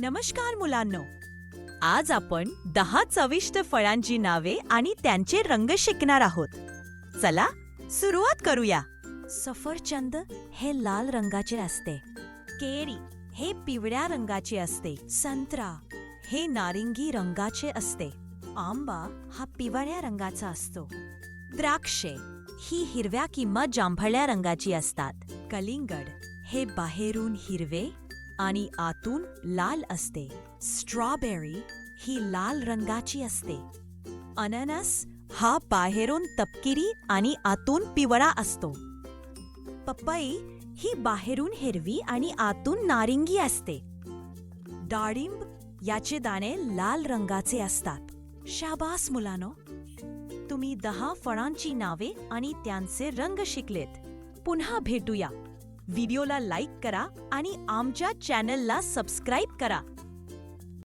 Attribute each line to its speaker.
Speaker 1: नमस्कार मुलांनो. आज आपण दहा चविष्ट फळांची नावे आणि त्यांचे रंग शिकणार आहोत. चला सुरुवात करूया. सफरचंद हे लाल रंगाचे असते. केरी हे पिवळ्या रंगाचे असते. संत्रा हे नारिंगी रंगाचे असते. आंबा हा पिवळ्या रंगाचा असतो. द्राक्षे ही हिरव्या किंवा जांभळ्या रंगाची असतात. कलिंगड हे बाहेरून हिरवे आणि आतून लाल असते. स्ट्रॉबेरी ही लाल रंगाची असते. अननस हा बाहेरून तपकिरी आणि आतून पिवळा असतो. पपई ही बाहेरून हिरवी आणि आतून नारिंगी असते. डाळिंब याचे दाणे लाल रंगाचे असतात. शाबास मुलानो! तुम्ही दहा फळांची नावे आणि त्यांचे रंग शिकलेत. पुन्हा भेटूया. व्हिडिओला लाईक करा आणि आमच्या चॅनलला सबस्क्राईब करा.